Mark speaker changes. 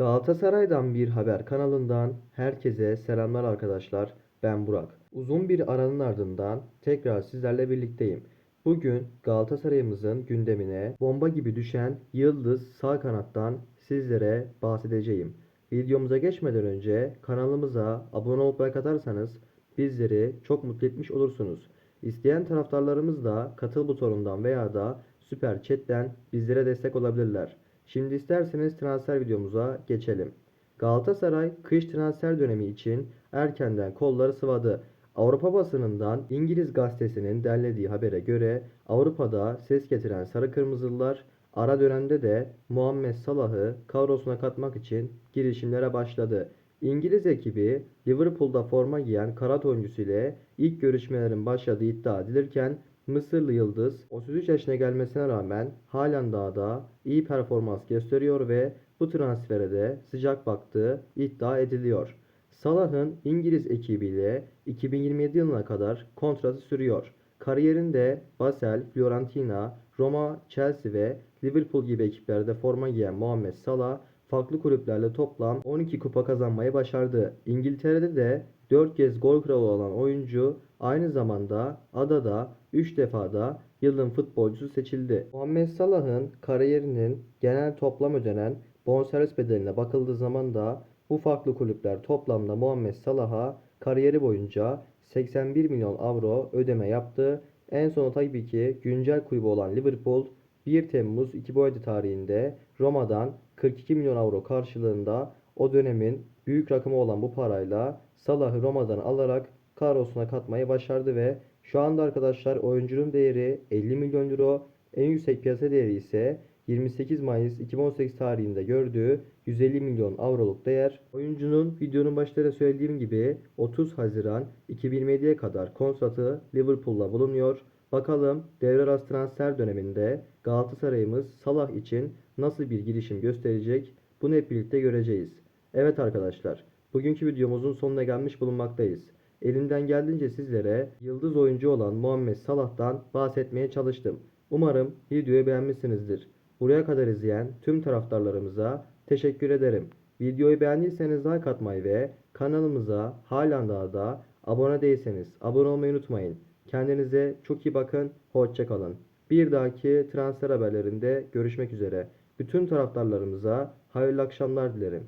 Speaker 1: Galatasaray'dan bir haber kanalından herkese selamlar arkadaşlar. Ben Burak. Uzun bir aranın ardından tekrar sizlerle birlikteyim. Bugün Galatasaray'ımızın gündemine bomba gibi düşen Yıldız sağ kanattan sizlere bahsedeceğim. Videomuza geçmeden önce kanalımıza abone olup like atarsanız bizleri çok mutlu etmiş olursunuz. İsteyen taraftarlarımız da katıl butonundan veya da süper chatten bizlere destek olabilirler. Şimdi isterseniz transfer videomuza geçelim. Galatasaray kış transfer dönemi için erkenden kolları sıvadı. Avrupa basınından İngiliz gazetesinin derlediği habere göre Avrupa'da ses getiren sarı kırmızılılar ara dönemde de Muhammed Salah'ı kadrosuna katmak için girişimlere başladı. İngiliz ekibi Liverpool'da forma giyen kanat oyuncusu ile ilk görüşmelerin başladığı iddia edilirken Mısırlı Yıldız 33 yaşına gelmesine rağmen halen daha da iyi performans gösteriyor ve bu transfere de sıcak baktığı iddia ediliyor. Salah'ın İngiliz ekibiyle 2027 yılına kadar kontratı sürüyor. Kariyerinde Basel, Fiorentina, Roma, Chelsea ve Liverpool gibi ekiplerde forma giyen Muhammed Salah farklı kulüplerle toplam 12 kupa kazanmayı başardı. İngiltere'de de 4 kez gol kralı olan oyuncu aynı zamanda adada 3 defa da yılın futbolcusu seçildi. Muhammed Salah'ın kariyerinin genel toplam ödenen bonservis bedeline bakıldığı zaman da bu farklı kulüpler toplamda Muhammed Salah'a kariyeri boyunca 81 milyon avro ödeme yaptı. En son tabii ki güncel kulübü olan Liverpool 1 Temmuz 2017 tarihinde Roma'dan 42 milyon avro karşılığında o dönemin büyük rakamı olan bu parayla Salah'ı Roma'dan alarak kadrosuna katmayı başardı ve şu anda arkadaşlar oyuncunun değeri 50 milyon euro, en yüksek piyasa değeri ise 28 Mayıs 2018 tarihinde gördüğü 150 milyon avroluk değer. Oyuncunun videonun başta da söylediğim gibi 30 Haziran 2027'ye kadar kontratı Liverpool'la bulunuyor. Bakalım devre arası transfer döneminde Galatasaray'ımız Salah için nasıl bir girişim gösterecek bunu hep birlikte göreceğiz. Evet arkadaşlar bugünkü videomuzun sonuna gelmiş bulunmaktayız. Elimden geldiğince sizlere yıldız oyuncu olan Muhammed Salah'tan bahsetmeye çalıştım. Umarım videoyu beğenmişsinizdir. Buraya kadar izleyen tüm taraftarlarımıza teşekkür ederim. Videoyu beğendiyseniz like atmayı ve kanalımıza halen daha da abone değilseniz abone olmayı unutmayın. Kendinize çok iyi bakın. Hoşçakalın. Bir dahaki transfer haberlerinde görüşmek üzere. Bütün taraftarlarımıza hayırlı akşamlar dilerim.